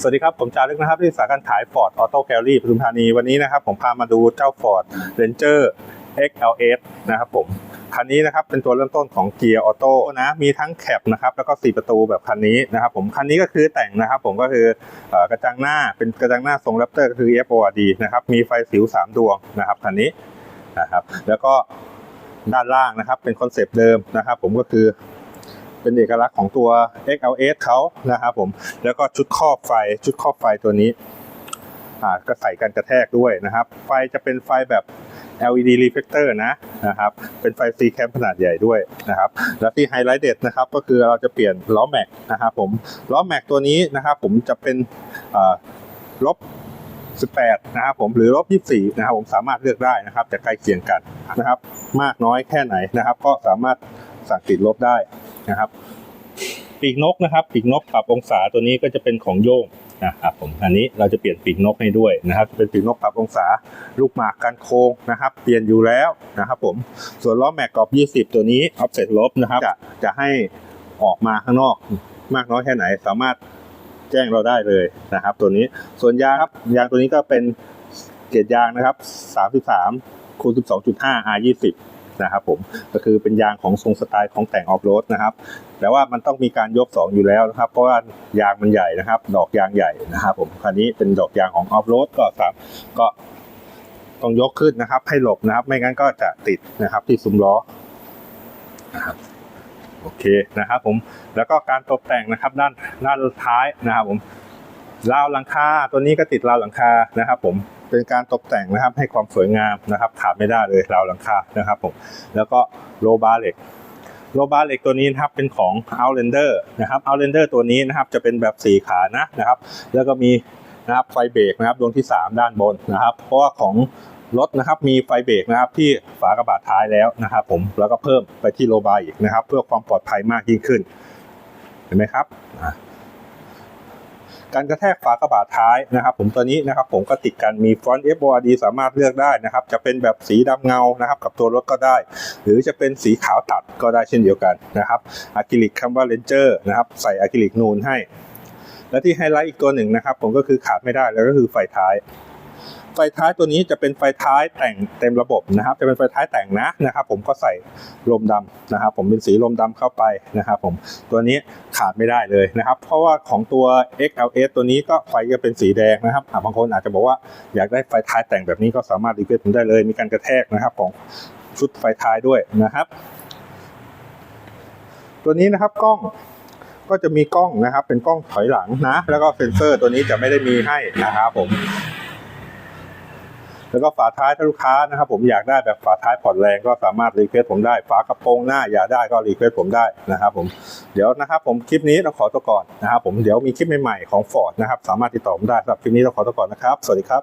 สวัสดีครับ ผมจารึกนะครับ ที่สาขาการขาย Ford Auto Gallery ปทุมธานี วันนี้นะครับ ผมพามาดูเจ้า Ford Ranger XLS นะครับผม คันนี้นะครับเป็นตัวเริ่มต้นของเกียร์ออโต้นะมีทั้งแคปนะครับแล้วก็ 4 ประตูแบบคันนี้นะครับผม คันนี้ก็คือแต่งนะครับผมก็คืออกระจังหน้าเป็นกระจังหน้าทรงแรปเตอร์ก็คือ FORD นะครับมีไฟสิว 3 ดวงนะครับคันนี้นะครับแล้วก็ด้านล่างนะครับเป็นคอนเซปต์เดิมนะครับผมก็คือ เป็นเอกลักษณ์ของตัว XLS เขานะครับผมแล้วก็ชุดครอบไฟชุดครอบไฟตัวนี้ก็ใส่กันกระแทกด้วยนะครับ ไฟจะเป็นไฟแบบ LED reflector นะนะครับ เป็นไฟ C cam ขนาดใหญ่ด้วยนะครับ แล้วที่ไฮไลท์เด็ดนะครับ ก็คือเราจะเปลี่ยนล้อแม็กนะครับผมล้อแม็กตัวนี้นะครับผมจะเป็นลบ18นะครับผมหรือลบ24นะครับผมสามารถเลือกได้นะครับจะใกล้เคียงกันนะครับ มากน้อยแค่ไหนนะครับ ก็สามารถสั่งติดลบได้ นะครับ ปีกนกนะครับ ปีกนกปรับองศาตัวนี้ก็จะเป็นของโยงนะครับผมอันนี้เราจะเปลี่ยนปีกนกให้ด้วยนะครับ เป็นปีกนกปรับองศาลูกหมากกันโค้งนะครับ เปลี่ยนอยู่แล้วนะครับ ผมส่วนล้อแม็กกรอบ 20 ตัวนี้ออฟเซ็ตลบนะครับ จะจะให้ออกมาข้างนอกมากน้อยแค่ไหนสามารถแจ้งเราได้เลยนะครับ ตัวนี้ส่วนยางครับยางตัวนี้ก็เป็นเกรดยางนะครับ 33คูณ12.5 R20 นะครับผมก็คือเป็นยางของทรงสไตล์ของแต่งออฟโรดนะครับ แต่ว่ามันต้องมีการยก 2 อยู่แล้วนะครับ เพราะว่ายางมันใหญ่นะครับ ดอกยางใหญ่นะครับผมคันนี้เป็นดอกยางของออฟโรดก็สามก็ต้องยกขึ้นนะครับ ให้หลบนะครับ ไม่งั้นก็จะติดนะครับที่ซุ้มล้อนะครับโอเคนะครับผมแล้วก็การตกแต่งนะครับด้านด้านท้ายนะครับผม ราวหลังคาตัวนี้ก็ติดราวหลังคานะครับ ผมเป็นการตกแต่งนะครับให้ความสวยงามนะครับขาดไม่ได้เลยราวหลังคานะครับ ผม แล้วก็โลบาร์เหล็กโลบาร์เหล็กตัวนี้นะครับเป็นของ Outlander นะครับ Outlander ตัวนี้นะครับจะเป็นแบบ4ขานะนะครับ แล้วก็มีนะครับไฟเบรกนะครับดวงที่ 3 ด้านบนนะครับ เพราะว่าของรถนะครับมีไฟเบรกนะครับที่ฝากระบะท้ายแล้วนะครับ ผมแล้วก็เพิ่มไปที่โลบาร์อีกนะครับ เพื่อความปลอดภัยมากยิ่งขึ้น เห็นไหมครับอะ การกระแทกฝากระบะท้ายนะครับผมตัวนี้นะครับผมก็ติดกันมีฟอนต์ FORD สามารถเลือกได้นะครับจะเป็นแบบสีดำเงานะครับกับตัวรถก็ได้ หรือจะเป็นสีขาวตัดก็ได้เช่นเดียวกันนะครับอะคริลิกคำว่าเลนเจอร์นะครับใส่อะคริลิกนูนให้ และที่ไฮไลท์อีกตัวหนึ่งนะครับผมก็คือขาดไม่ได้แล้วก็คือไฟท้าย ไฟท้ายตัวนี้จะเป็นไฟท้ายแต่งเต็มระบบนะครับ จะเป็นไฟท้ายแต่งนะนะครับ ผมก็ใส่ลมดำนะครับ ผมเป็นสีลมดำเข้าไปนะครับ ผมตัวนี้ขาดไม่ได้เลยนะครับ เพราะว่าของตัว XLS ตัวนี้ก็ไฟจะเป็นสีแดงนะครับบางคนอาจจะบอกว่าอยากได้ไฟท้ายแต่งแบบนี้ก็สามารถรีเควสผมได้เลย มีการกระแทกนะครับของชุดไฟท้ายด้วยนะครับ ตัวนี้นะครับกล้องก็จะมีกล้องนะครับ เป็นกล้องถอยหลังนะ แล้วก็เซ็นเซอร์ตัวนี้จะไม่ได้มีให้นะครับผม แล้วก็ฝาท้ายถ้าลูกค้านะครับผมอยากได้แบบฝาท้ายผ่อนแรงก็สามารถรีเควสผมได้ ฝากระโปรงหน้าอยากได้ก็รีเควสผมได้นะครับผมเดี๋ยวนะครับผมคลิปนี้เราขอตัวก่อนนะครับผมเดี๋ยวมีคลิปใหม่ๆของ Ford นะครับสามารถติดต่อผมได้สำหรับคลิปนี้เราขอตัวก่อนนะครับ สวัสดีครับ